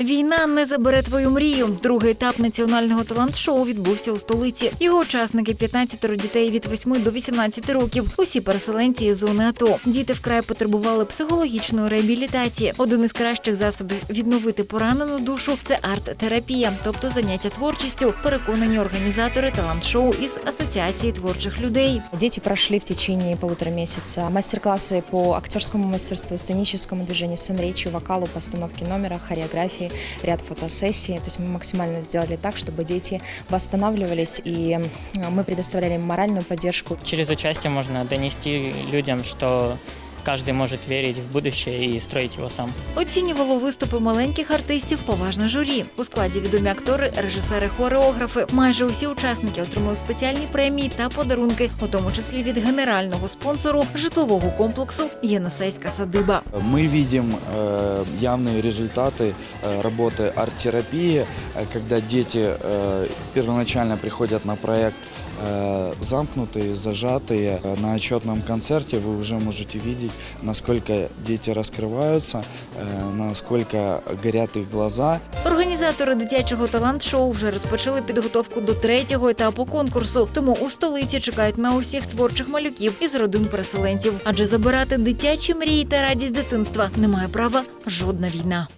Війна не забере твою мрію. Другий етап національного талант-шоу відбувся у столиці. Його учасники 15 дітей від 8 до 18 років. Усі переселенці із зони АТО. Діти вкрай потребували психологічної реабілітації. Один із кращих засобів відновити поранену душу це арт-терапія, тобто заняття творчістю. Переконані організатори талант-шоу із асоціації творчих людей. Дети прошли в течение полутора месяца мастер-классы по актерскому мастерству, сценическому движению, сценречи, вокалу, постановке номера, хореографии, ряд фотосессий. То есть мы максимально сделали так, чтобы дети восстанавливались, и э, мы предоставляли им моральную поддержку. Через участие можно донести людям, что каждый может верить в будущее и строить его сам. Оцінювало виступи маленьких артистів поважне журі. У складі відомі актори, режисери, хореографи. Майже усі учасники отримали спеціальні премії та подарунки, у тому числі від генерального спонсору житлового комплексу Єнисейська садиба. Мы видим э, явные результаты э, работы арт-терапии, э, когда дети э, первоначально приходят на проект э, замкнутые, зажатые. Э, На отчетном концерте вы уже можете видеть, насколько дети раскрываются, наскільки насколько горят их глаза. Організатори дитячого талант-шоу вже розпочали підготовку до третього етапу конкурсу. Тому у столиці чекають на усіх творчих малюків із родин переселенців. Адже забирати дитячі мрії та радість дитинства не має права жодна війна.